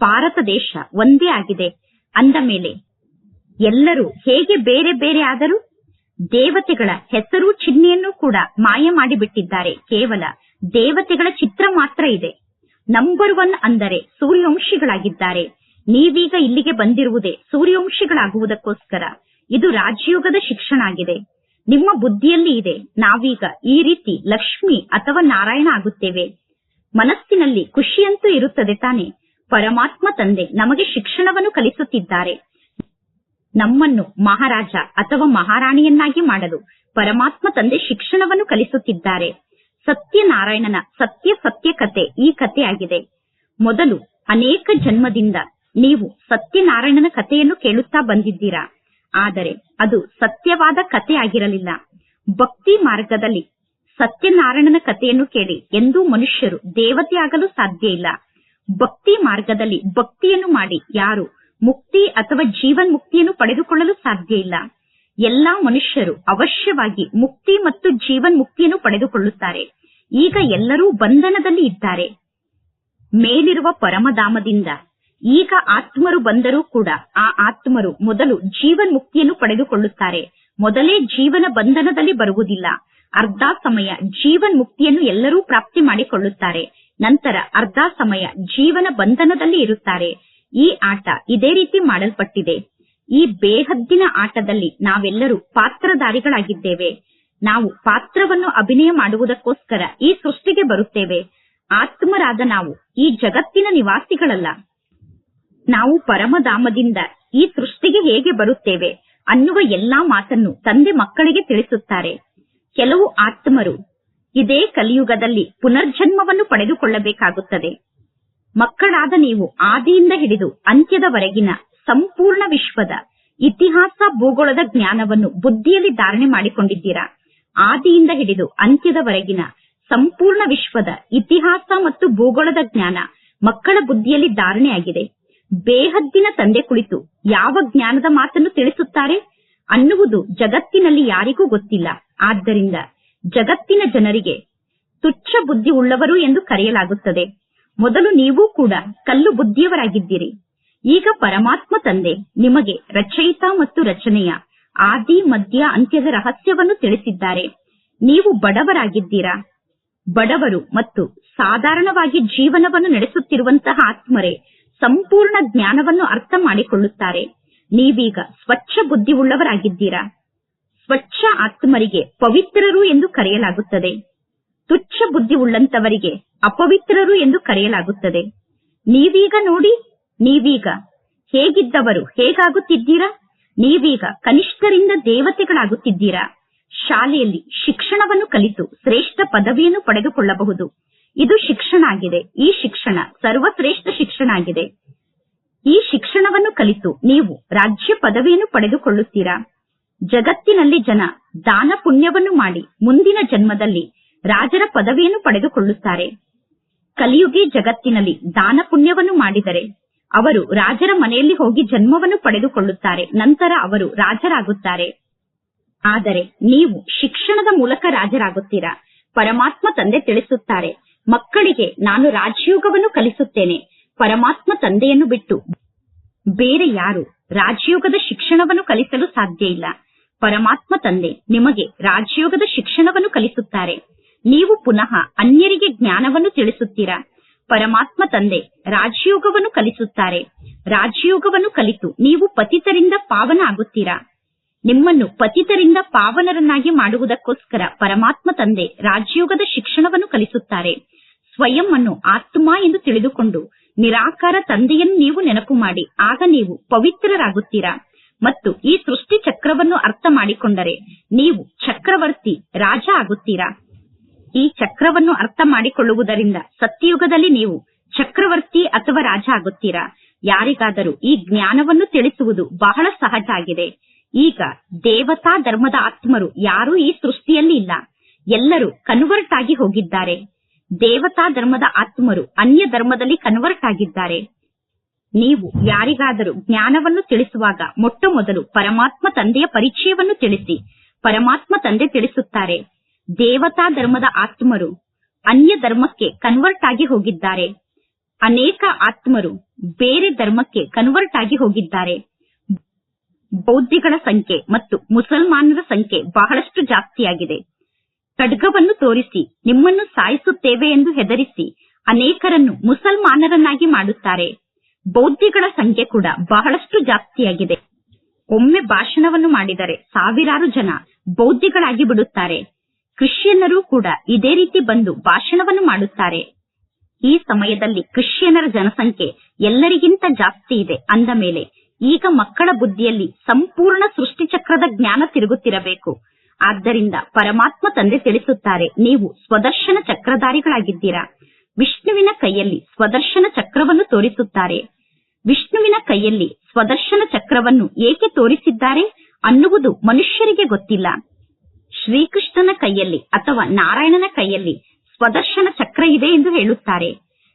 ಭಾರತ ದೇಶ ಒಂದೇ ಆಗಿದೆ. ಅಂದ ಮೇಲೆ ಎಲ್ಲರೂ ಹೇಗೆ ಬೇರೆ ಬೇರೆ ಆದರೂ ದೇವತೆಗಳ ಹೆಸರು ಚಿಹ್ನೆಯನ್ನು ಕೂಡ ಮಾಯ ಮಾಡಿಬಿಟ್ಟಿದ್ದಾರೆ. ಕೇವಲ ದೇವತೆಗಳ ಚಿತ್ರ ಮಾತ್ರ ಇದೆ. ನಂಬರ್ ಒನ್ ಅಂದರೆ ಸೂರ್ಯವಂಶಿಗಳಾಗಿದ್ದಾರೆ. ನೀವೀಗ ಇಲ್ಲಿಗೆ ಬಂದಿರುವುದೇ ಸೂರ್ಯವಂಶಿಗಳಾಗುವುದಕ್ಕೋಸ್ಕರ. ಇದು ರಾಜಯೋಗದ ಶಿಕ್ಷಣ ಆಗಿದೆ ನಿಮ್ಮ ಬುದ್ಧಿಯಲ್ಲಿ ಇದೆ, ನಾವೀಗ ಈ ರೀತಿ ಲಕ್ಷ್ಮಿ ಅಥವಾ ನಾರಾಯಣ ಆಗುತ್ತೇವೆ. ಮನಸ್ಸಿನಲ್ಲಿ ಖುಷಿಯಂತೂ ಇರುತ್ತದೆ ತಾನೆ. ಪರಮಾತ್ಮ ತಂದೆ ನಮಗೆ ಶಿಕ್ಷಣವನ್ನು ಕಲಿಸುತ್ತಿದ್ದಾರೆ. ನಮ್ಮನ್ನು ಮಹಾರಾಜ ಅಥವಾ ಮಹಾರಾಣಿಯನ್ನಾಗಿ ಮಾಡಲು ಪರಮಾತ್ಮ ತಂದೆ ಶಿಕ್ಷಣವನ್ನು ಕಲಿಸುತ್ತಿದ್ದಾರೆ. ಸತ್ಯನಾರಾಯಣನ ಸತ್ಯ ಸತ್ಯ ಕತೆ ಈ ಕಥೆಯಾಗಿದೆ. ಮೊದಲು ಅನೇಕ ಜನ್ಮದಿಂದ ನೀವು ಸತ್ಯನಾರಾಯಣನ ಕಥೆಯನ್ನು ಕೇಳುತ್ತಾ ಬಂದಿದ್ದೀರಾ? ಆದರೆ ಅದು ಸತ್ಯವಾದ ಕಥೆಯಾಗಿರಲಿಲ್ಲ ಭಕ್ತಿ ಮಾರ್ಗದಲ್ಲಿ ಸತ್ಯನಾರಾಯಣನ ಕಥೆಯನ್ನು ಕೇಳಿ ಎಂದೂ ಮನುಷ್ಯರು ದೇವತೆ ಆಗಲು ಸಾಧ್ಯ ಇಲ್ಲ. ಭಕ್ತಿ ಮಾರ್ಗದಲ್ಲಿ ಭಕ್ತಿಯನ್ನು ಮಾಡಿ ಯಾರು ಮುಕ್ತಿ ಅಥವಾ ಜೀವನ್ ಮುಕ್ತಿಯನ್ನು ಪಡೆದುಕೊಳ್ಳಲು ಸಾಧ್ಯ ಇಲ್ಲ. ಎಲ್ಲಾ ಮನುಷ್ಯರು ಅವಶ್ಯವಾಗಿ ಮುಕ್ತಿ ಮತ್ತು ಜೀವನ್ ಮುಕ್ತಿಯನ್ನು ಪಡೆದುಕೊಳ್ಳುತ್ತಾರೆ. ಈಗ ಎಲ್ಲರೂ ಬಂಧನದಲ್ಲಿ ಇದ್ದಾರೆ. ಮೇಲಿರುವ ಪರಮಧಾಮದಿಂದ ಈಗ ಆತ್ಮರು ಬಂದರೂ ಕೂಡ ಆ ಆತ್ಮರು ಮೊದಲು ಜೀವನ್ ಮುಕ್ತಿಯನ್ನು ಪಡೆದುಕೊಳ್ಳುತ್ತಾರೆ. ಮೊದಲೇ ಜೀವನ ಬಂಧನದಲ್ಲಿ ಬರುವುದಿಲ್ಲ. ಅರ್ಧ ಸಮಯ ಜೀವನ್ ಮುಕ್ತಿಯನ್ನು ಎಲ್ಲರೂ ಪ್ರಾಪ್ತಿ ಮಾಡಿಕೊಳ್ಳುತ್ತಾರೆ. ನಂತರ ಅರ್ಧ ಸಮಯ ಜೀವನ ಬಂಧನದಲ್ಲಿ ಇರುತ್ತಾರೆ. ಈ ಆಟ ಇದೇ ರೀತಿ ಮಾಡಲ್ಪಟ್ಟಿದೆ. ಈ ಬೇಹದ್ದಿನ ಆಟದಲ್ಲಿ ನಾವೆಲ್ಲರೂ ಪಾತ್ರಧಾರಿಗಳಾಗಿದ್ದೇವೆ. ನಾವು ಪಾತ್ರವನ್ನು ಅಭಿನಯ ಮಾಡುವುದಕ್ಕೋಸ್ಕರ ಈ ಸೃಷ್ಟಿಗೆ ಬರುತ್ತೇವೆ. ಆತ್ಮರಾದ ನಾವು ಈ ಜಗತ್ತಿನ ನಿವಾಸಿಗಳಲ್ಲ. ನಾವು ಪರಮಧಾಮದಿಂದ ಈ ಸೃಷ್ಟಿಗೆ ಹೇಗೆ ಬರುತ್ತೇವೆ ಅನ್ನುವ ಎಲ್ಲಾ ಮಾತನ್ನು ತಂದೆ ಮಕ್ಕಳಿಗೆ ತಿಳಿಸುತ್ತಾರೆ. ಕೆಲವು ಆತ್ಮರು ಇದೇ ಕಲಿಯುಗದಲ್ಲಿ ಪುನರ್ಜನ್ಮವನ್ನು ಪಡೆದುಕೊಳ್ಳಬೇಕಾಗುತ್ತದೆ. ಮಕ್ಕಳಾದ ನೀವು ಆದಿಯಿಂದ ಹಿಡಿದು ಅಂತ್ಯದವರೆಗಿನ ಸಂಪೂರ್ಣ ವಿಶ್ವದ ಇತಿಹಾಸ ಭೂಗೋಳದ ಜ್ಞಾನವನ್ನು ಬುದ್ಧಿಯಲ್ಲಿ ಧಾರಣೆ ಮಾಡಿಕೊಂಡಿದ್ದೀರಾ? ಆದಿಯಿಂದ ಹಿಡಿದು ಅಂತ್ಯದವರೆಗಿನ ಸಂಪೂರ್ಣ ವಿಶ್ವದ ಇತಿಹಾಸ ಮತ್ತು ಭೂಗೋಳದ ಜ್ಞಾನ ಮಕ್ಕಳ ಬುದ್ಧಿಯಲ್ಲಿ ಧಾರಣೆಯಾಗಿದೆ. ಬೇಹದ್ದಿನ ತಂದೆ ಕುಳಿತು ಯಾವ ಜ್ಞಾನದ ಮಾತನ್ನು ತಿಳಿಸುತ್ತಾರೆ? ಅನ್ನುವುದು ಜಗತ್ತಿನಲ್ಲಿ ಯಾರಿಗೂ ಗೊತ್ತಿಲ್ಲ. ಆದ್ದರಿಂದ ಜಗತ್ತಿನ ಜನರಿಗೆ ತುಚ್ಛ ಬುದ್ಧಿ ಉಳ್ಳವರು ಎಂದು ಕರೆಯಲಾಗುತ್ತದೆ. ಮೊದಲು ನೀವು ಕೂಡ ಕಲ್ಲು ಬುದ್ಧಿಯವರಾಗಿದ್ದೀರಿ. ಈಗ ಪರಮಾತ್ಮ ತಂದೆ ನಿಮಗೆ ರಚಯಿತ ಮತ್ತು ರಚನೆಯ ಆದಿ, ಮಧ್ಯ, ಅಂತ್ಯದ ರಹಸ್ಯವನ್ನು ತಿಳಿಸಿದ್ದಾರೆ. ನೀವು ಬಡವರಾಗಿದ್ದೀರಾ? ಬಡವರು ಮತ್ತು ಸಾಧಾರಣವಾಗಿ ಜೀವನವನ್ನು ನಡೆಸುತ್ತಿರುವಂತಹ ಆತ್ಮರೇ ಸಂಪೂರ್ಣ ಜ್ಞಾನವನ್ನು ಅರ್ಥ ಮಾಡಿಕೊಳ್ಳುತ್ತಾರೆ. ನೀವೀಗ ಸ್ವಚ್ಛ ಬುದ್ಧಿ ಉಳ್ಳವರಾಗಿದ್ದೀರಾ ಸ್ವಚ್ಛ ಆತ್ಮರಿಗೆ ಪವಿತ್ರರು ಎಂದು ಕರೆಯಲಾಗುತ್ತದೆ. ತುಚ್ಛ ಬುದ್ಧಿ ಉಳ್ಳಂತವರಿಗೆ ಅಪವಿತ್ರರು ಎಂದು ಕರೆಯಲಾಗುತ್ತದೆ. ನೀವೀಗ ನೋಡಿ, ನೀವೀಗ ಹೇಗಿದ್ದವರು ಹೇಗಾಗುತ್ತಿದ್ದೀರಾ? ನೀವೀಗ ಕನಿಷ್ಠರಿಂದ ದೇವತೆಗಳಾಗುತ್ತಿದ್ದೀರಾ? ಶಾಲೆಯಲ್ಲಿ ಶಿಕ್ಷಣವನ್ನು ಕಲಿತು ಶ್ರೇಷ್ಠ ಪದವಿಯನ್ನು ಪಡೆದುಕೊಳ್ಳಬಹುದು. ಇದು ಶಿಕ್ಷಣ ಆಗಿದೆ. ಈ ಶಿಕ್ಷಣ ಸರ್ವಶ್ರೇಷ್ಠ ಶಿಕ್ಷಣ ಆಗಿದೆ. ಈ ಶಿಕ್ಷಣವನ್ನು ಕಲಿತು ನೀವು ರಾಜ್ಯ ಪದವಿಯನ್ನು ಪಡೆದುಕೊಳ್ಳುತ್ತೀರಾ? ಜಗತ್ತಿನಲ್ಲಿ ಜನ ದಾನ ಪುಣ್ಯವನ್ನು ಮಾಡಿ ಮುಂದಿನ ಜನ್ಮದಲ್ಲಿ ರಾಜರ ಪದವಿಯನ್ನು ಪಡೆದುಕೊಳ್ಳುತ್ತಾರೆ. ಕಲಿಯುಗಿ ಜಗತ್ತಿನಲ್ಲಿ ದಾನ ಪುಣ್ಯವನ್ನು ಮಾಡಿದರೆ ಅವರು ರಾಜರ ಮನೆಯಲ್ಲಿ ಹೋಗಿ ಜನ್ಮವನ್ನು ಪಡೆದುಕೊಳ್ಳುತ್ತಾರೆ, ನಂತರ ಅವರು ರಾಜರಾಗುತ್ತಾರೆ. ಆದರೆ ನೀವು ಶಿಕ್ಷಣದ ಮೂಲಕ ರಾಜರಾಗುತ್ತೀರಾ? ಪರಮಾತ್ಮ ತಂದೆ ತಿಳಿಸುತ್ತಾರೆ ಮಕ್ಕಳಿಗೆ ನಾನು ರಾಜಯೋಗವನ್ನು ಕಲಿಸುತ್ತೇನೆ, ಪರಮಾತ್ಮ ತಂದೆಯನ್ನು ಬಿಟ್ಟು. ಬೇರೆ ಯಾರು ರಾಜಯೋಗದ ಶಿಕ್ಷಣವನ್ನು ಕಲಿಸಲು ಸಾಧ್ಯ ಇಲ್ಲ. ಪರಮಾತ್ಮ ತಂದೆ ನಿಮಗೆ ರಾಜಯೋಗದ ಶಿಕ್ಷಣವನ್ನು ಕಲಿಸುತ್ತಾರೆ. ನೀವು ಪುನಃ ಅನ್ಯರಿಗೆ ಜ್ಞಾನವನ್ನು ತಿಳಿಸುತ್ತೀರಾ? ಪರಮಾತ್ಮ ತಂದೆ ರಾಜಯೋಗವನ್ನು ಕಲಿಸುತ್ತಾರೆ. ರಾಜಯೋಗವನ್ನು ಕಲಿತು ನೀವು ಪತಿತರಿಂದ ಪಾವನ ಆಗುತ್ತೀರಾ? ನಿಮ್ಮನ್ನು ಪತಿತರಿಂದ ಪಾವನರನ್ನಾಗಿ ಮಾಡುವುದಕ್ಕೋಸ್ಕರ ಪರಮಾತ್ಮ ತಂದೆ ರಾಜಯೋಗದ ಶಿಕ್ಷಣವನ್ನು ಕಲಿಸುತ್ತಾರೆ. ಸ್ವಯಂ ಅನ್ನು ಆತ್ಮ ಎಂದು ತಿಳಿದುಕೊಂಡು ನಿರಾಕಾರ ತಂದೆಯನ್ನು ನೀವು ನೆನಪು ಮಾಡಿ, ಆಗ ನೀವು ಪವಿತ್ರರಾಗುತ್ತೀರಾ? ಮತ್ತು ಈ ಸೃಷ್ಟಿ ಚಕ್ರವನ್ನು ಅರ್ಥ ಮಾಡಿಕೊಂಡರೆ ನೀವು ಚಕ್ರವರ್ತಿ ರಾಜ ಆಗುತ್ತೀರಾ? ಈ ಚಕ್ರವನ್ನು ಅರ್ಥ ಮಾಡಿಕೊಳ್ಳುವುದರಿಂದ ಸತ್ಯಯುಗದಲ್ಲಿ ನೀವು ಚಕ್ರವರ್ತಿ ಅಥವಾ ರಾಜ ಆಗುತ್ತೀರಾ? ಯಾರಿಗಾದರೂ ಈ ಜ್ಞಾನವನ್ನು ತಿಳಿಸುವುದು ಬಹಳ ಸಹಜ ಆಗಿದೆ. ಈಗ ದೇವತಾ ಧರ್ಮದ ಆತ್ಮರು ಯಾರೂ ಈ ಸೃಷ್ಟಿಯಲ್ಲಿ ಇಲ್ಲ. ಎಲ್ಲರೂ ಕನ್ವರ್ಟ್ ಆಗಿ ಹೋಗಿದ್ದಾರೆ. ದೇವತಾ ಧರ್ಮದ ಆತ್ಮರು ಅನ್ಯ ಧರ್ಮದಲ್ಲಿ ಕನ್ವರ್ಟ್ ಆಗಿದ್ದಾರೆ. ನೀವು ಯಾರಿಗಾದರೂ ಜ್ಞಾನವನ್ನು ತಿಳಿಸುವಾಗ ಮೊಟ್ಟ ಮೊದಲು ಪರಮಾತ್ಮ ತಂದೆಯ ಪರಿಚಯವನ್ನು ತಿಳಿಸಿ. ಪರಮಾತ್ಮ ತಂದೆ ತಿಳಿಸುತ್ತಾರೆ. ದೇವತಾ ಧರ್ಮದ ಆತ್ಮರು ಅನ್ಯ ಧರ್ಮಕ್ಕೆ ಕನ್ವರ್ಟ್ ಆಗಿ ಹೋಗಿದ್ದಾರೆ. ಅನೇಕ ಆತ್ಮರು ಬೇರೆ ಧರ್ಮಕ್ಕೆ ಕನ್ವರ್ಟ್ ಆಗಿ ಹೋಗಿದ್ದಾರೆ. ಬೌದ್ಧಿಗಳ ಸಂಖ್ಯೆ ಮತ್ತು ಮುಸಲ್ಮಾನರ ಸಂಖ್ಯೆ ಬಹಳಷ್ಟು ಜಾಸ್ತಿಯಾಗಿದೆ. ಖಡ್ಗವನ್ನು ತೋರಿಸಿ, ನಿಮ್ಮನ್ನು ಸಾಯಿಸುತ್ತೇವೆ ಎಂದು ಹೆದರಿಸಿ ಅನೇಕರನ್ನು ಮುಸಲ್ಮಾನರನ್ನಾಗಿ ಮಾಡುತ್ತಾರೆ. ಬೌದ್ಧಿಗಳ ಸಂಖ್ಯೆ ಕೂಡ ಬಹಳಷ್ಟು ಜಾಸ್ತಿಯಾಗಿದೆ. ಒಮ್ಮೆ ಭಾಷಣವನ್ನು ಮಾಡಿದರೆ ಸಾವಿರಾರು ಜನ ಬೌದ್ಧಿಗಳಾಗಿ ಬಿಡುತ್ತಾರೆ. ಕ್ರಿಶ್ಚಿಯನ್ನರು ಕೂಡ ಇದೇ ರೀತಿ ಬಂದು ಭಾಷಣವನ್ನು ಮಾಡುತ್ತಾರೆ. ಈ ಸಮಯದಲ್ಲಿ ಕ್ರಿಶ್ಚಿಯನ್ನರ ಜನಸಂಖ್ಯೆ ಎಲ್ಲರಿಗಿಂತ ಜಾಸ್ತಿ ಇದೆ ಅಂದ ಮೇಲೆ ಈಗ ಮಕ್ಕಳ ಬುದ್ಧಿಯಲ್ಲಿ ಸಂಪೂರ್ಣ ಸೃಷ್ಟಿಚಕ್ರದ ಜ್ಞಾನ ತಿರುಗುತ್ತಿರಬೇಕು. ಆದ್ದರಿಂದ ಪರಮಾತ್ಮ ತಂದೆ ತಿಳಿಸುತ್ತಾರೆ, ನೀವು ಸ್ವದರ್ಶನ ಚಕ್ರಧಾರಿಗಳಾಗಿದ್ದೀರಾ. ವಿಷ್ಣುವಿನ ಕೈಯಲ್ಲಿ ಸ್ವದರ್ಶನ ಚಕ್ರವನ್ನು ತೋರಿಸುತ್ತಾರೆ. ವಿಷ್ಣುವಿನ ಕೈಯಲ್ಲಿ ಸ್ವದರ್ಶನ ಚಕ್ರವನ್ನು ಏಕೆ ತೋರಿಸಿದ್ದಾರೆ ಅನ್ನುವುದು ಮನುಷ್ಯರಿಗೆ ಗೊತ್ತಿಲ್ಲ. ಶ್ರೀಕೃಷ್ಣನ ಕೈಯಲ್ಲಿ ಅಥವಾ ನಾರಾಯಣನ ಕೈಯಲ್ಲಿ ಸ್ವದರ್ಶನ ಚಕ್ರ ಇದೆ ಎಂದು ಹೇಳುತ್ತಾರೆ.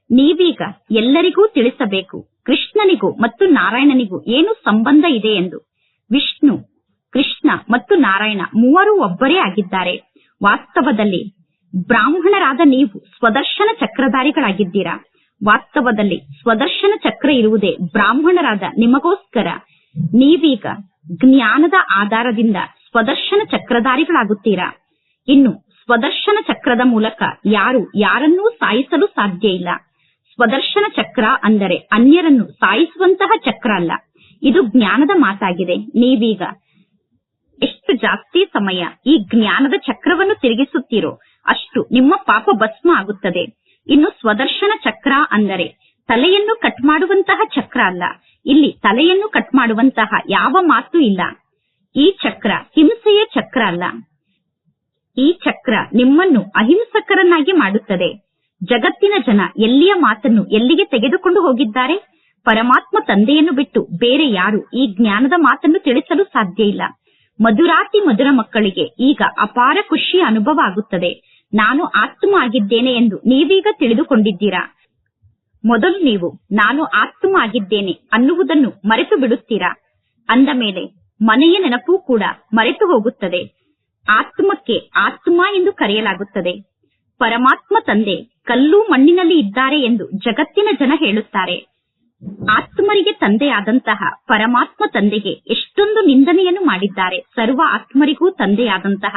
ನೀವೀಗ ಎಲ್ಲರಿಗೂ ತಿಳಿಸಬೇಕು. ಕೃಷ್ಣನಿಗೂ ಮತ್ತು ನಾರಾಯಣನಿಗೂ ಏನು ಸಂಬಂಧ ಇದೆ ಎಂದು? ವಿಷ್ಣು, ಕೃಷ್ಣ ಮತ್ತು ನಾರಾಯಣ ಮೂವರು ಒಬ್ಬರೇ ಆಗಿದ್ದಾರೆ. ವಾಸ್ತವದಲ್ಲಿ ಬ್ರಾಹ್ಮಣರಾದ ನೀವು ಸ್ವದರ್ಶನ ಚಕ್ರಧಾರಿಗಳಾಗಿದ್ದೀರಾ? ವಾಸ್ತವದಲ್ಲಿ ಸ್ವದರ್ಶನ ಚಕ್ರ ಇರುವುದೇ ಬ್ರಾಹ್ಮಣರಾದ ನಿಮಗೋಸ್ಕರ. ನೀವೀಗ ಜ್ಞಾನದ ಆಧಾರದಿಂದ ಸ್ವದರ್ಶನ ಚಕ್ರಧಾರಿಗಳಾಗುತ್ತೀರಾ? ಇನ್ನು ಸ್ವದರ್ಶನ ಚಕ್ರದ ಮೂಲಕ ಯಾರು ಯಾರನ್ನೂ ಸಾಯಿಸಲು ಸಾಧ್ಯ ಇಲ್ಲ. ಸ್ವದರ್ಶನ ಚಕ್ರ ಅಂದರೆ ಅನ್ಯರನ್ನು ಸಾಯಿಸುವಂತಹ ಚಕ್ರ ಅಲ್ಲ. ಇದು ಜ್ಞಾನದ ಮಾತಾಗಿದೆ. ನೀವೀಗ ಎಷ್ಟು ಜಾಸ್ತಿ ಸಮಯ ಈ ಜ್ಞಾನದ ಚಕ್ರವನ್ನು ತಿರುಗಿಸುತ್ತೀರೋ ಅಷ್ಟು ನಿಮ್ಮ ಪಾಪ ಭಸ್ಮ ಆಗುತ್ತದೆ. ಇನ್ನು ಸ್ವದರ್ಶನ ಚಕ್ರ ಅಂದರೆ ತಲೆಯನ್ನು ಕಟ್ ಮಾಡುವಂತಹ ಚಕ್ರ ಅಲ್ಲ. ಇಲ್ಲಿ ತಲೆಯನ್ನು ಕಟ್ ಮಾಡುವಂತಹ ಯಾವ ಮಾತು ಇಲ್ಲ. ಈ ಚಕ್ರ ಹಿಂಸೆಯ ಚಕ್ರ ಅಲ್ಲ. ಈ ಚಕ್ರ ನಿಮ್ಮನ್ನು ಅಹಿಂಸಕರನ್ನಾಗಿ ಮಾಡುತ್ತದೆ. ಜಗತ್ತಿನ ಜನ ಎಲ್ಲಿಯ ಮಾತನ್ನು ಎಲ್ಲಿಗೆ ತೆಗೆದುಕೊಂಡು ಹೋಗಿದ್ದಾರೆ? ಪರಮಾತ್ಮ ತಂದೆಯನ್ನು ಬಿಟ್ಟು ಬೇರೆ ಯಾರು ಈ ಜ್ಞಾನದ ಮಾತನ್ನು ತಿಳಿಸಲು ಸಾಧ್ಯ ಇಲ್ಲ. ಮಧುರಾತಿ ಮಧುರ ಮಕ್ಕಳಿಗೆ ಈಗ ಅಪಾರ ಖುಷಿ ಅನುಭವ ಆಗುತ್ತದೆ. ನಾನು ಆತ್ಮ ಆಗಿದ್ದೇನೆ ಎಂದು ನೀವೀಗ ತಿಳಿದುಕೊಂಡಿದ್ದೀರಾ? ಮೊದಲು ನೀವು, ನಾನು ಆತ್ಮ ಆಗಿದ್ದೇನೆ ಅನ್ನುವುದನ್ನು ಮರೆತು ಬಿಡುತ್ತೀರಾ ಅಂದ ಮೇಲೆ, ಮನೆಯ ನೆನಪು ಕೂಡ ಮರೆತು ಹೋಗುತ್ತದೆ. ಆತ್ಮಕ್ಕೆ ಆತ್ಮ ಎಂದು ಕರೆಯಲಾಗುತ್ತದೆ. ಪರಮಾತ್ಮ ತಂದೆ ಕಲ್ಲು ಮಣ್ಣಿನಲ್ಲಿ ಇದ್ದಾರೆ ಎಂದು ಜಗತ್ತಿನ ಜನ ಹೇಳುತ್ತಾರೆ. ಆತ್ಮರಿಗೆ ತಂದೆಯಾದಂತಹ ಪರಮಾತ್ಮ ತಂದೆಗೆ ಎಷ್ಟೊಂದು ನಿಂದನೆಯನ್ನು ಮಾಡಿದ್ದಾರೆ. ಸರ್ವ ಆತ್ಮರಿಗೂ ತಂದೆಯಾದಂತಹ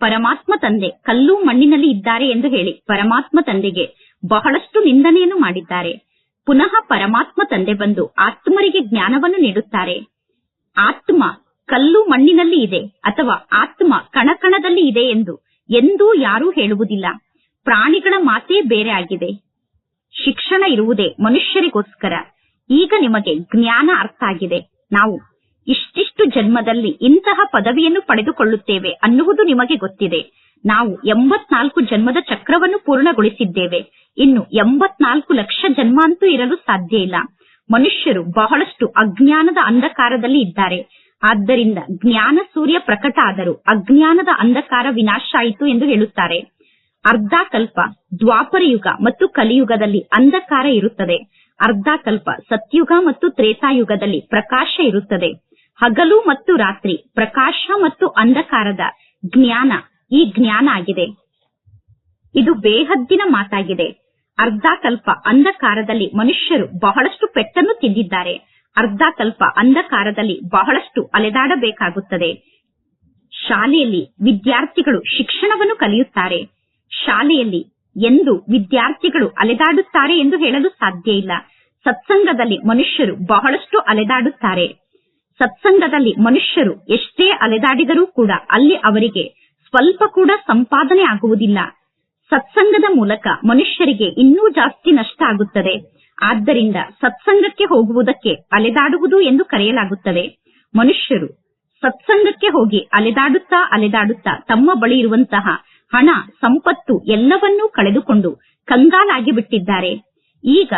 ಪರಮಾತ್ಮ ತಂದೆ ಕಲ್ಲು ಮಣ್ಣಿನಲ್ಲಿ ಇದ್ದಾರೆ ಎಂದು ಹೇಳಿ ಪರಮಾತ್ಮ ತಂದೆಗೆ ಬಹಳಷ್ಟು ನಿಂದನೆಯನ್ನು ಮಾಡಿದ್ದಾರೆ. ಪುನಃ ಪರಮಾತ್ಮ ತಂದೆ ಬಂದು ಆತ್ಮರಿಗೆ ಜ್ಞಾನವನ್ನು ನೀಡುತ್ತಾರೆ. ಆತ್ಮ ಕಲ್ಲು ಮಣ್ಣಿನಲ್ಲಿ ಇದೆ ಅಥವಾ ಆತ್ಮ ಕಣಕಣದಲ್ಲಿ ಇದೆ ಎಂದು ಎಂದೂ ಯಾರೂ ಹೇಳುವುದಿಲ್ಲ. ಪ್ರಾಣಿಗಳ ಮಾತೇ ಬೇರೆ ಆಗಿದೆ. ಶಿಕ್ಷಣ ಇರುವುದೇ ಮನುಷ್ಯರಿಗೋಸ್ಕರ. ಈಗ ನಿಮಗೆ ಜ್ಞಾನ ಅರ್ಥ ಆಗಿದೆ. ನಾವು ಇಷ್ಟಿಷ್ಟು ಜನ್ಮದಲ್ಲಿ ಇಂತಹ ಪದವಿಯನ್ನು ಪಡೆದುಕೊಳ್ಳುತ್ತೇವೆ ಅನ್ನುವುದು ನಿಮಗೆ ಗೊತ್ತಿದೆ. ನಾವು ಎಂಬತ್ನಾಲ್ಕು ಜನ್ಮದ ಚಕ್ರವನ್ನು ಪೂರ್ಣಗೊಳಿಸಿದ್ದೇವೆ. ಇನ್ನು ಎಂಬತ್ನಾಲ್ಕು ಲಕ್ಷ ಜನ್ಮ ಅಂತೂ ಇರಲು ಸಾಧ್ಯ ಇಲ್ಲ. ಮನುಷ್ಯರು ಬಹಳಷ್ಟು ಅಜ್ಞಾನದ ಅಂಧಕಾರದಲ್ಲಿ ಇದ್ದಾರೆ. ಆದ್ದರಿಂದ ಜ್ಞಾನ ಸೂರ್ಯ ಪ್ರಕಟ ಆದರೂ ಅಜ್ಞಾನದ ಅಂಧಕಾರ ವಿನಾಶ ಆಯಿತು ಎಂದು ಹೇಳುತ್ತಾರೆ. ಅರ್ಧ ಕಲ್ಪ ದ್ವಾಪರ ಯುಗ ಮತ್ತು ಕಲಿಯುಗದಲ್ಲಿ ಅಂಧಕಾರ ಇರುತ್ತದೆ. ಅರ್ಧ ಕಲ್ಪ ಸತ್ಯುಗ ಮತ್ತು ತ್ರೇತಾಯುಗದಲ್ಲಿ ಪ್ರಕಾಶ ಇರುತ್ತದೆ. ಹಗಲು ಮತ್ತು ರಾತ್ರಿ, ಪ್ರಕಾಶ ಮತ್ತು ಅಂಧಕಾರದ ಜ್ಞಾನ, ಈ ಜ್ಞಾನ ಆಗಿದೆ. ಇದು ಬೇಹದ್ದಿನ ಮಾತಾಗಿದೆ. ಅರ್ಧ ಕಲ್ಪ ಅಂಧಕಾರದಲ್ಲಿ ಮನುಷ್ಯರು ಬಹಳಷ್ಟು ಪೆಟ್ಟನ್ನು ತಿಂದಿದ್ದಾರೆ. ಅರ್ಧ ಕಲ್ಪ ಅಂಧಕಾರದಲ್ಲಿ ಬಹಳಷ್ಟು ಅಲೆದಾಡಬೇಕಾಗುತ್ತದೆ. ಶಾಲೆಯಲ್ಲಿ ವಿದ್ಯಾರ್ಥಿಗಳು ಶಿಕ್ಷಣವನ್ನು ಕಲಿಯುತ್ತಾರೆ. ಶಾಲೆಯಲ್ಲಿ ಎಂದು ವಿದ್ಯಾರ್ಥಿಗಳು ಅಲೆದಾಡುತ್ತಾರೆ ಎಂದು ಹೇಳಲು ಸಾಧ್ಯ ಇಲ್ಲ. ಸತ್ಸಂಗದಲ್ಲಿ ಮನುಷ್ಯರು ಬಹಳಷ್ಟು ಅಲೆದಾಡುತ್ತಾರೆ. ಸತ್ಸಂಗದಲ್ಲಿ ಮನುಷ್ಯರು ಎಷ್ಟೇ ಅಲೆದಾಡಿದರೂ ಕೂಡ ಅಲ್ಲಿ ಅವರಿಗೆ ಸ್ವಲ್ಪ ಕೂಡ ಸಂಪಾದನೆ ಆಗುವುದಿಲ್ಲ. ಸತ್ಸಂಗದ ಮೂಲಕ ಮನುಷ್ಯರಿಗೆ ಇನ್ನೂ ಜಾಸ್ತಿ ನಷ್ಟ ಆಗುತ್ತದೆ. ಆದ್ದರಿಂದ ಸತ್ಸಂಗಕ್ಕೆ ಹೋಗುವುದಕ್ಕೆ ಅಲೆದಾಡುವುದು ಎಂದು ಕರೆಯಲಾಗುತ್ತದೆ. ಮನುಷ್ಯರು ಸತ್ಸಂಗಕ್ಕೆ ಹೋಗಿ ಅಲೆದಾಡುತ್ತಾ ಅಲೆದಾಡುತ್ತಾ ತಮ್ಮ ಬಳಿ ಇರುವಂತಹ ಹಣ, ಸಂಪತ್ತು ಎಲ್ಲವನ್ನೂ ಕಳೆದುಕೊಂಡು ಕಂಗಾಲಾಗಿ ಬಿಟ್ಟಿದ್ದಾರೆ. ಈಗ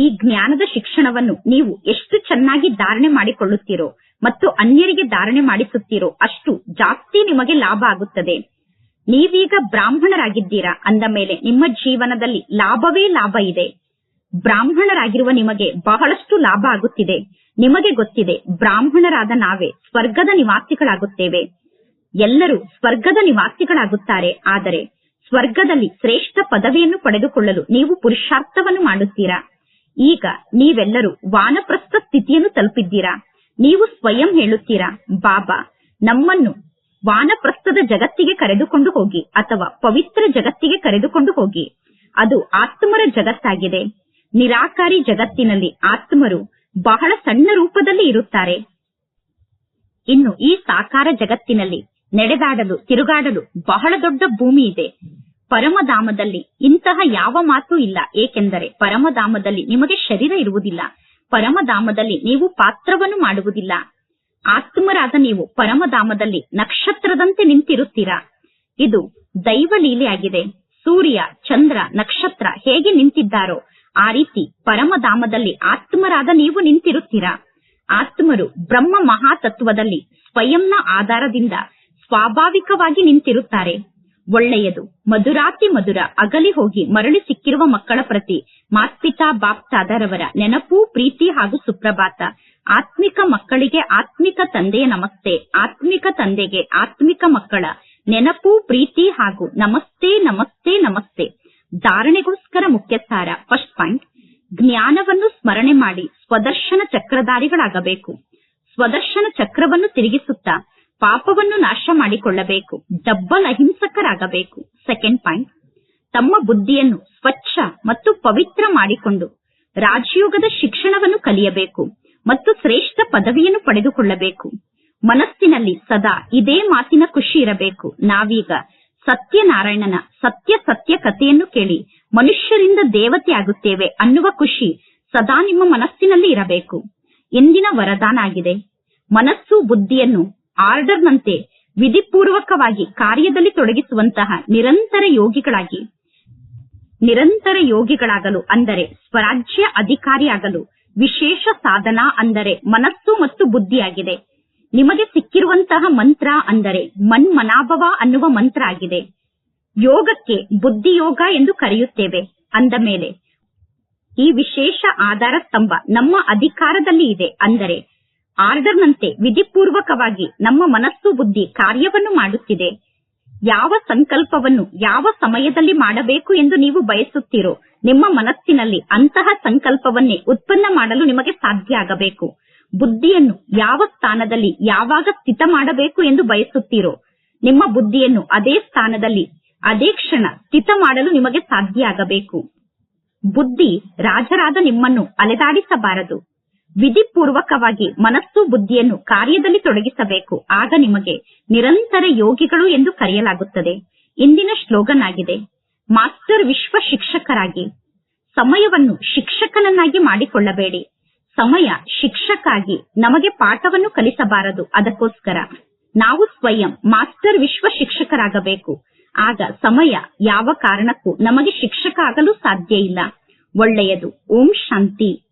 ಈ ಜ್ಞಾನದ ಶಿಕ್ಷಣವನ್ನು ನೀವು ಎಷ್ಟು ಚೆನ್ನಾಗಿ ಧಾರಣೆ ಮಾಡಿಕೊಳ್ಳುತ್ತೀರೋ ಮತ್ತು ಅನ್ಯರಿಗೆ ಧಾರಣೆ ಮಾಡಿಸುತ್ತೀರೋ ಅಷ್ಟು ಜಾಸ್ತಿ ನಿಮಗೆ ಲಾಭ ಆಗುತ್ತದೆ. ನೀವೀಗ ಬ್ರಾಹ್ಮಣರಾಗಿದ್ದೀರಾ ಅಂದ ಮೇಲೆ ನಿಮ್ಮ ಜೀವನದಲ್ಲಿ ಲಾಭವೇ ಲಾಭ ಇದೆ. ಬ್ರಾಹ್ಮಣರಾಗಿರುವ ನಿಮಗೆ ಬಹಳಷ್ಟು ಲಾಭ ಆಗುತ್ತಿದೆ. ನಿಮಗೆ ಗೊತ್ತಿದೆ, ಬ್ರಾಹ್ಮಣರಾದ ನಾವೇ ಸ್ವರ್ಗದ ನಿವಾಸಿಗಳಾಗುತ್ತೇವೆ. ಎಲ್ಲರೂ ಸ್ವರ್ಗದ ನಿವಾಸಿಗಳಾಗುತ್ತಾರೆ ಆದರೆ ಸ್ವರ್ಗದಲ್ಲಿ ಶ್ರೇಷ್ಠ ಪದವಿಯನ್ನು ಪಡೆದುಕೊಳ್ಳಲು ನೀವು ಪುರುಷಾರ್ಥವನ್ನು ಮಾಡುತ್ತೀರಾ? ಈಗ ನೀವೆಲ್ಲರೂ ವಾನಪ್ರಸ್ಥ ಸ್ಥಿತಿಯನ್ನು ತಲುಪಿದ್ದೀರಾ? ನೀವು ಸ್ವಯಂ ಹೇಳುತ್ತೀರಾ, ಬಾಬಾ, ನಮ್ಮನ್ನು ವಾನಪ್ರಸ್ಥದ ಜಗತ್ತಿಗೆ ಕರೆದುಕೊಂಡು ಹೋಗಿ ಅಥವಾ ಪವಿತ್ರ ಜಗತ್ತಿಗೆ ಕರೆದುಕೊಂಡು ಹೋಗಿ. ಅದು ಆತ್ಮರ ಜಗತ್ತಾಗಿದೆ. ನಿರಾಕಾರಿ ಜಗತ್ತಿನಲ್ಲಿ ಆತ್ಮರು ಬಹಳ ಸಣ್ಣ ರೂಪದಲ್ಲಿ ಇರುತ್ತಾರೆ. ಇನ್ನು ಈ ಸಾಕಾರ ಜಗತ್ತಿನಲ್ಲಿ ನಡೆದಾಡಲು, ತಿರುಗಾಡಲು ಬಹಳ ದೊಡ್ಡ ಭೂಮಿ ಇದೆ. ಪರಮಧಾಮದಲ್ಲಿ ಇಂತಹ ಯಾವ ಮಾತು ಇಲ್ಲ. ಏಕೆಂದರೆ ಪರಮಧಾಮದಲ್ಲಿ ನಿಮಗೆ ಶರೀರ ಇರುವುದಿಲ್ಲ. ಪರಮಧಾಮದಲ್ಲಿ ನೀವು ಪಾತ್ರವನ್ನು ಮಾಡುವುದಿಲ್ಲ. ಆತ್ಮರಾದ ನೀವು ಪರಮಧಾಮದಲ್ಲಿ ನಕ್ಷತ್ರದಂತೆ ನಿಂತಿರುತ್ತೀರಾ? ಇದು ದೈವ ಲೀಲೆಯಾಗಿದೆ. ಸೂರ್ಯ, ಚಂದ್ರ, ನಕ್ಷತ್ರ ಹೇಗೆ ನಿಂತಿದ್ದಾರೋ, ಆ ರೀತಿ ಪರಮಧಾಮದಲ್ಲಿ ಆತ್ಮರಾದ ನೀವು ನಿಂತಿರುತ್ತೀರಾ? ಆತ್ಮರು ಬ್ರಹ್ಮ ಮಹಾತತ್ವದಲ್ಲಿ ಸ್ವಯಂನ ಆಧಾರದಿಂದ ಸ್ವಾಭಾವಿಕವಾಗಿ ನಿಂತಿರುತ್ತಾರೆ. ಒಳ್ಳೆಯದು. ಮಧುರಾತಿ ಮಧುರ. ಅಗಲಿ ಹೋಗಿ ಮರಳಿ ಸಿಕ್ಕಿರುವ ಮಕ್ಕಳ ಪ್ರತಿ ಮಾತ್ಪಿತಾ ಬಾಪ್ತಾದರವರ ನೆನಪು, ಪ್ರೀತಿ ಹಾಗೂ ಸುಪ್ರಭಾತ. ಆತ್ಮಿಕ ಮಕ್ಕಳಿಗೆ ಆತ್ಮಿಕ ತಂದೆಯ ನಮಸ್ತೆ. ಆತ್ಮಿಕ ತಂದೆಗೆ ಆತ್ಮಿಕ ಮಕ್ಕಳ ನೆನಪು, ಪ್ರೀತಿ ಹಾಗೂ ನಮಸ್ತೆ ನಮಸ್ತೆ ನಮಸ್ತೆ. ಧಾರಣೆಗೋಸ್ಕರ ಮುಖ್ಯ ಸಾರ ಫಸ್ಟ್ ಪಾಯಿಂಟ್. ಜ್ಞಾನವನ್ನು ಸ್ಮರಣೆ ಮಾಡಿ ಸ್ವದರ್ಶನ ಚಕ್ರಧಾರಿಗಳಾಗಬೇಕು. ಸ್ವದರ್ಶನ ಚಕ್ರವನ್ನು ತಿರುಗಿಸುತ್ತಾ ಪಾಪವನ್ನು ನಾಶ ಮಾಡಿಕೊಳ್ಳಬೇಕು, ಡಬ್ಬಲ್ ಅಹಿಂಸಕರಾಗಬೇಕು. ಸೆಕೆಂಡ್ ಪಾಯಿಂಟ್ ತಮ್ಮ ಬುದ್ಧಿಯನ್ನು ಸ್ವಚ್ಛ ಮತ್ತು ಪವಿತ್ರ ಮಾಡಿಕೊಂಡು ರಾಜಯೋಗದ ಶಿಕ್ಷಣವನ್ನು ಕಲಿಯಬೇಕು ಮತ್ತು ಶ್ರೇಷ್ಠ ಪದವಿಯನ್ನು ಪಡೆದುಕೊಳ್ಳಬೇಕು. ಮನಸ್ಸಿನಲ್ಲಿ ಸದಾ ಇದೇ ಮಾತಿನ ಖುಷಿ ಇರಬೇಕು. ನಾವೀಗ ಸತ್ಯನಾರಾಯಣನ ಸತ್ಯ ಸತ್ಯ ಕಥೆಯನ್ನು ಕೇಳಿ ಮನುಷ್ಯರಿಂದ ದೇವತೆ ಆಗುತ್ತೇವೆ ಅನ್ನುವ ಖುಷಿ ಸದಾ ನಿಮ್ಮ ಮನಸ್ಸಿನಲ್ಲಿ ಇರಬೇಕು. ಎಂದಿನ ವರದಾನ ಆಗಿದೆ. ಮನಸ್ಸು ಬುದ್ಧಿಯನ್ನು ಆರ್ಡರ್ನಂತೆ ವಿಧಿಪೂರ್ವಕವಾಗಿ ಕಾರ್ಯದಲ್ಲಿ ತೊಡಗಿಸುವಂತಹ ನಿರಂತರ ಯೋಗಿಗಳಾಗಿ, ನಿರಂತರ ಯೋಗಿಗಳಾಗಲು ಅಂದರೆ ಸ್ವರಾಜ್ಯ ಅಧಿಕಾರಿಯಾಗಲು ವಿಶೇಷ ಸಾಧನ ಅಂದರೆ ಮನಸ್ಸು ಮತ್ತು ಬುದ್ಧಿಯಾಗಿದೆ. ನಿಮಗೆ ಸಿಕ್ಕಿರುವಂತಹ ಮಂತ್ರ ಅಂದರೆ ಮನ್ ಮನಾಭವ ಅನ್ನುವ ಮಂತ್ರ ಆಗಿದೆ. ಯೋಗಕ್ಕೆ ಬುದ್ಧಿ ಯೋಗ ಎಂದು ಕರೆಯುತ್ತೇವೆ. ಅಂದ ಮೇಲೆ, ಈ ವಿಶೇಷ ಆಧಾರ ಸ್ತಂಭ ನಮ್ಮ ಅಧಿಕಾರದಲ್ಲಿ ಇದೆ. ಅಂದರೆ ಆರ್ಡರ್ನಂತೆ ವಿಧಿಪೂರ್ವಕವಾಗಿ ನಮ್ಮ ಮನಸ್ಸು ಬುದ್ಧಿ ಕಾರ್ಯವನ್ನು ಮಾಡುತ್ತಿದೆ. ಯಾವ ಸಂಕಲ್ಪವನ್ನು ಯಾವ ಸಮಯದಲ್ಲಿ ಮಾಡಬೇಕು ಎಂದು ನೀವು ಬಯಸುತ್ತೀರೋ, ನಿಮ್ಮ ಮನಸ್ಸಿನಲ್ಲಿ ಅಂತಹ ಸಂಕಲ್ಪವನ್ನೇ ಉತ್ಪನ್ನ ಮಾಡಲು ನಿಮಗೆ ಸಾಧ್ಯ ಆಗಬೇಕು. ಬುದ್ಧಿಯನ್ನು ಯಾವ ಸ್ಥಾನದಲ್ಲಿ ಯಾವಾಗ ಸ್ಥಿತ ಮಾಡಬೇಕು ಎಂದು ಬಯಸುತ್ತೀರೋ, ನಿಮ್ಮ ಬುದ್ಧಿಯನ್ನು ಅದೇ ಸ್ಥಾನದಲ್ಲಿ, ಅದೇ ಕ್ಷಣ ಸ್ಥಿತ ಮಾಡಲು ನಿಮಗೆ ಸಾಧ್ಯ ಆಗಬೇಕು. ಬುದ್ಧಿ ರಾಜರಾದ ನಿಮ್ಮನ್ನು ಅಲೆದಾಡಿಸಬಾರದು. ವಿಧಿಪೂರ್ವಕವಾಗಿ ಮನಸ್ಸು ಬುದ್ಧಿಯನ್ನು ಕಾರ್ಯದಲ್ಲಿ ತೊಡಗಿಸಬೇಕು. ಆಗ ನಿಮಗೆ ನಿರಂತರ ಯೋಗಿಗಳು ಎಂದು ಕರೆಯಲಾಗುತ್ತದೆ. ಇಂದಿನ ಶ್ಲೋಗನ್ ಆಗಿದೆ ಮಾಸ್ಟರ್ ವಿಶ್ವ ಶಿಕ್ಷಕರಾಗಿ ಸಮಯವನ್ನು ಶಿಕ್ಷಕನನ್ನಾಗಿ ಮಾಡಿಕೊಳ್ಳಬೇಡಿ. ಸಮಯ ಶಿಕ್ಷಕಾಗಿ ನಮಗೆ ಪಾಠವನ್ನು ಕಲಿಸಬಾರದು. ಅದಕ್ಕೋಸ್ಕರ ನಾವು ಸ್ವಯಂ ಮಾಸ್ಟರ್ ವಿಶ್ವ ಶಿಕ್ಷಕರಾಗಬೇಕು ಆಗ ಸಮಯ ಯಾವ ಕಾರಣಕ್ಕೂ ನಮಗೆ ಶಿಕ್ಷಕ ಆಗಲು ಸಾಧ್ಯ ಇಲ್ಲ. ಒಳ್ಳೆಯದು. ಓಂ ಶಾಂತಿ.